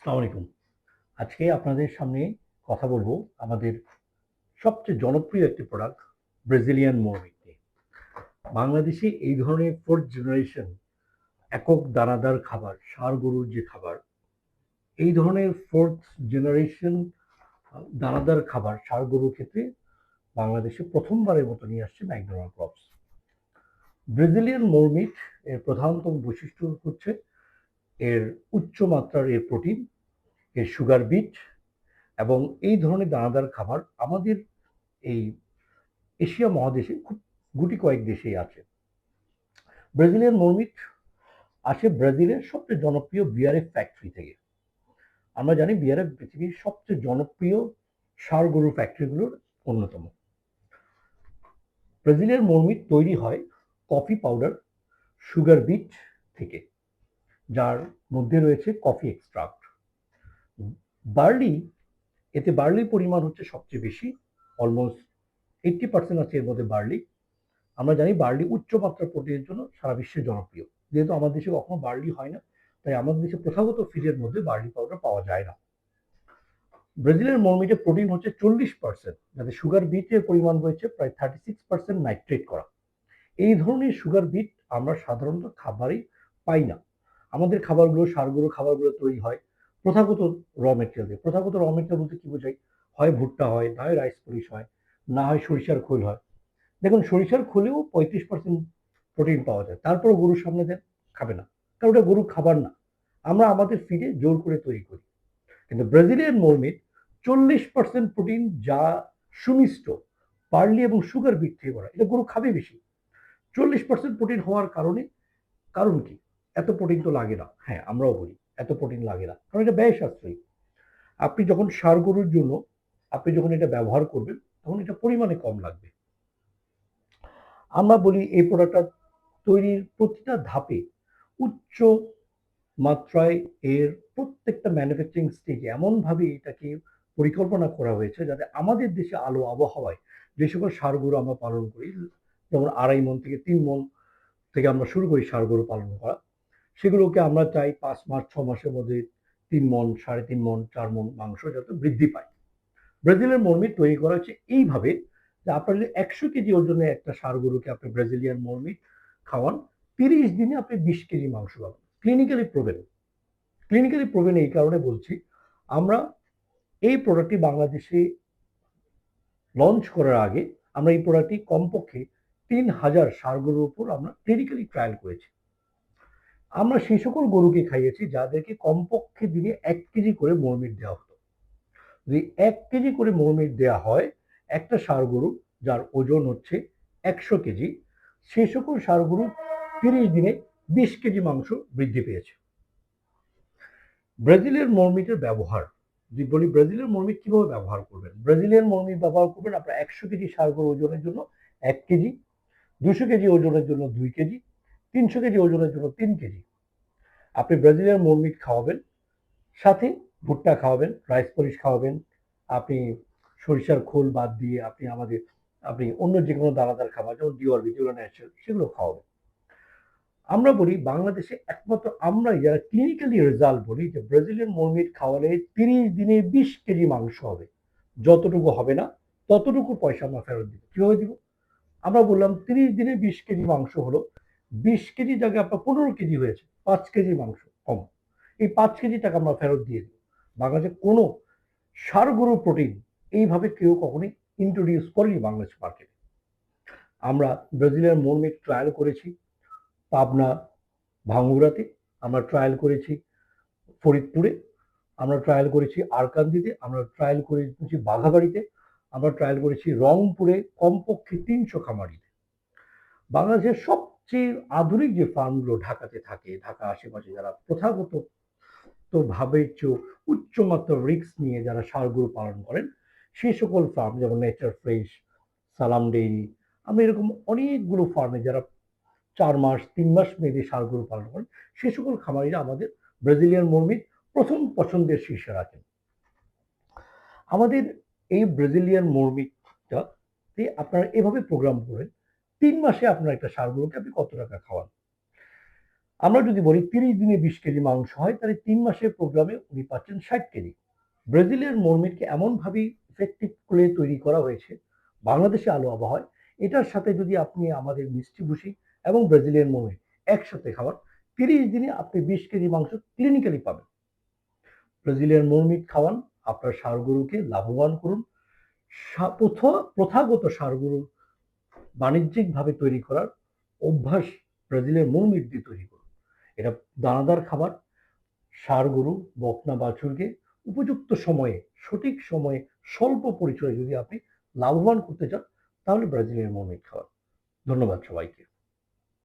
আসসালামু আলাইকুম। আজকে আপনাদের সামনে কথা বলব আমাদের সবচেয়ে জনপ্রিয় একটি প্রোডাক্ট ব্রাজিলিয়ান মৌমিট নিয়ে। বাংলাদেশে এই ধরনের ফোর্থ জেনারেশন একক দানাদার খাবার ষাঁড় গরুর যে খাবার, এই ধরনের ফোর্থ জেনারেশন দানাদার খাবার ষাঁড় গরুর ক্ষেত্রে বাংলাদেশে প্রথমবারের মতো নিয়ে আসছে ম্যাকডোনাল্ড ক্রপস। ব্রাজিলিয়ান মোরমিট এর প্রধানতম বৈশিষ্ট্য হচ্ছে এর উচ্চ মাত্রার এর প্রোটিন, এর সুগার বিট এবং এই ধরনের দানাদার খাবার আমাদের এই এশিয়া মহাদেশে খুব গুটি কয়েক দেশেই আছে। ব্রাজিলিয়ান মরমিট আসে ব্রাজিলের সবচেয়ে জনপ্রিয় বিয়ারের ফ্যাক্টরি থেকে। আমরা জানি বিয়ারের পৃথিবীর সবচেয়ে জনপ্রিয় সার গরু ফ্যাক্টরিগুলোর অন্যতম। ব্রাজিলের মরমিট তৈরি হয় কফি পাউডার সুগার বিট থেকে। যার মধ্যে রয়েছে কফি এক্সট্রাক্ট বার্লি, এতে বার্লির পরিমাণ হচ্ছে সবচেয়ে বেশি অলমোস্ট এইট্টি পার্সেন্ট আছে এর মধ্যে বার্লি। আমরা জানি বার্লি উচ্চ মাত্রার প্রোটিনের জন্য সারা বিশ্বে জনপ্রিয়। যেহেতু আমাদের দেশে কখনো বার্লি হয় না, তাই আমাদের দেশে প্রথাগত ফিডের মধ্যে বার্লি পাউডার পাওয়া যায় না। ব্রাজিলের মরমিটে প্রোটিন হচ্ছে চল্লিশ পার্সেন্ট যাতে সুগার বিটের পরিমাণ রয়েছে প্রায় থার্টি সিক্স পার্সেন্ট নাইট্রেট করা। এই ধরনের সুগার বিট আমরা সাধারণত খাবারেই পাই না। আমাদের খাবারগুলো, সারগুলো, খাবারগুলো তৈরি হয়। প্রথাগত র মেটেরিয়াল দিয়ে। প্রথাগত র মেটেরিয়াল বলতে কী বোঝাই হয় ভুট্টা হয়, না হয় রাইস পলিশ হয়, না হয় সরিষার খোল হয়। দেখুন, সরিষার খোলেও পঁয়ত্রিশ পার্সেন্ট প্রোটিন পাওয়া যায়। তারপরে গরুর সামনে দেন, খাবে না। কারণ ওটা গরুর খাবার না। আমরা আমাদের ফিডে জোর করে তৈরি করি। কিন্তু ব্রাজিলিয়ান মরমিট চল্লিশ পার্সেন্ট প্রোটিন যা সুমিষ্ট পার্লি এবং সুগার থেকে করা। এটা গরু খাবে বেশি। চল্লিশ পার্সেন্ট প্রোটিন হওয়ার কারণে, কারণ কি? এত প্রোটিন তো লাগে না। হ্যাঁ আমরাও বলি, এত প্রোটিন লাগে না। কারণ এটা ব্যয় সাশ্রয়ী আপনি যখন সার গরুর জন্য, আপনি যখন এটা ব্যবহার করবেন, তখন এটা পরিমাণে কম লাগবে। আমরা বলি এই প্রোডাক্টটা তৈরির প্রতিটা ধাপে উচ্চ মাত্রায় এর প্রত্যেকটা ম্যানুফ্যাকচারিং স্টেজে এমনভাবে এটাকে পরিকল্পনা করা হয়েছে যাতে আমাদের দেশে আলো আবহাওয়ায় যে সকল সার গরু আমরা পালন করি, যেমন আড়াই মন থেকে তিন মন থেকে আমরা শুরু করি সার গরু পালন করা সেগুলোকে আমরা চাই পাঁচ মাস, ছ মাসের মধ্যে তিন মন সাড়ে তিন মন চার মন মাংস যাতে বৃদ্ধি পায়। ব্রাজিলের মর্মিট তৈরি করা হচ্ছে এইভাবে যে আপনার যদি একশো কেজি ওজনে একটা সার গরুকে আপনি ব্রাজিলিয়ান মর্মিট খাওয়ান, তিরিশ দিনে আপনি বিশ কেজি মাংস পাবেন। ক্লিনিক্যালি প্রোভেন ক্লিনিক্যালি প্রোভেন এই কারণে বলছি, আমরা এই প্রোডাক্টটি বাংলাদেশে লঞ্চ করার আগে আমরা এই প্রোডাক্টটি কমপক্ষে তিন হাজার সার গরুর উপর আমরা ক্লিনিক্যালি ট্রায়াল করেছি। আমরা সেই সকল গরুকে খাইয়েছি যাদেরকে কমপক্ষে দিনে এক কেজি করে মরমিট দেওয়া হতো। যদি এক কেজি করে মরমিট দেওয়া হয়, একটা ষাঁড় গরু যার ওজন হচ্ছে একশো কেজি সেই সকল ষাঁড় গরু তিরিশ দিনে বিশ কেজি মাংস বৃদ্ধি পেয়েছে। ব্রাজিলের মরমিটের ব্যবহার, যদি বলি ব্রাজিলের মরমিট কীভাবে ব্যবহার করবেন? ব্রাজিলিয়ান মরমিট ব্যবহার করবেন আপনার একশো কেজি ষাঁড় গরু ওজনের জন্য এক কেজি, দুশো কেজি ওজনের জন্য দুই কেজি তিনশো কেজি ওজনের জন্য তিন কেজি। আপনি ব্রাজিলিয়ান মরমিট খাওয়াবেন, সাথে ভুট্টা খাওয়াবেন, রাইস পলিশ খাওয়াবেন, আপনি সরিষার খোল বাদ দিয়ে আপনি আমাদের, আপনি অন্য যে কোনো দানাদার খাবার যেমন ডিওরবি যেগুলো ন্যাচারাল সেগুলো খাওয়াবেন। আমরা বলি বাংলাদেশে একমাত্র আমরাই যারা ক্লিনিক্যালি রেজাল্ট বলি যে ব্রাজিলিয়ান মরমিট খাওয়ালে তিরিশ দিনে বিশ কেজি মাংস হবে। যতটুকু হবে না, ততটুকু পয়সা আমরা ফেরত দিব। কীভাবে দিব? আমরা বললাম তিরিশ দিনে বিশ কেজি মাংস হলো বিশ কেজি জায়গায় আপনার পনেরো কেজি হয়েছে, পাঁচ কেজি মাংস কম। এই পাঁচ কেজি টাকা আমরা ফেরত দিয়ে দিই বাংলাদেশে কোনো সার গরু প্রোটিন এইভাবে কেউ কখনোই ইন্ট্রোডিউস করেনি বাংলাদেশ মার্কেটে আমরা ব্রাজিলের মরমিট ট্রায়াল করেছি, পাবনা ভাঙ্গুরাতে আমরা ট্রায়াল করেছি, ফরিদপুরে আমরা ট্রায়াল করেছি, আরকান্দিতে আমরা ট্রায়াল করেছি, বাঘাবাড়িতে আমরা ট্রায়াল করেছি, রংপুরে কমপক্ষে তিনশো খামারিতে। বাংলাদেশের সবচেয়ে আধুনিক যে ফার্মগুলো ঢাকাতে থাকে, ঢাকা আশেপাশে যারা প্রথাগত তো ভাবে উচ্চমাত্রার রিক্স নিয়ে যারা সারগুলো পালন করেন, সেই সকল ফার্ম যেমন নেচার ফ্রেশ সালাম ডেইরি আমি এরকম অনেকগুলো ফার্মে যারা চার মাস, তিন মাস মেয়েদের সারগুলো পালন করেন, সে সকল খামারিরা আমাদের ব্রাজিলিয়ান মর্মিট প্রথম পছন্দের শীর্ষে রাখেন। আমাদের এই ব্রাজিলিয়ান মর্মিটটাতে আপনারা এভাবে প্রোগ্রাম করেন তিন মাসে আপনার একটা সারগুলোকে আপনি কত টাকা খাওয়ান? আমরা যদি বলি তিরিশ দিনে বিশ কেজি মাংস হয়, তাহলে তিন মাসের প্রোগ্রামে উনি পাচ্ছেন ষাট কেজি। ব্রাজিলের মরমিটকে এমনভাবেই ইফেক্টিভ করে তৈরি করা হয়েছে, বাংলাদেশে আলো আবহাওয়ায়, এটার সাথে যদি আপনি আমাদের মিষ্টি ভুষি এবং ব্রাজিলিয়ান মরমিট একসাথে খাওয়ান, তিরিশ দিনে আপনি বিশ কেজি মাংস ক্লিনিক্যালি পাবেন। ব্রাজিলিয়ান মরমিট খাওয়ান, আপনার ষাঁড় গরুকে লাভবান করুন প্রথা- প্রথাগত ষাঁড় বাণিজ্যিকভাবে তৈরি করার অভ্যাস ব্রাজিলের মূল দিয়ে তৈরি করুন। এটা দানাদার খাবার, সার গরু, বকনা বাছুরকে উপযুক্ত সময়ে, সঠিক সময়ে, স্বল্প পরিচয় যদি আপনি লাভবান করতে চান, তাহলে ব্রাজিলের মৌমিক খাবার ধন্যবাদ সবাইকে।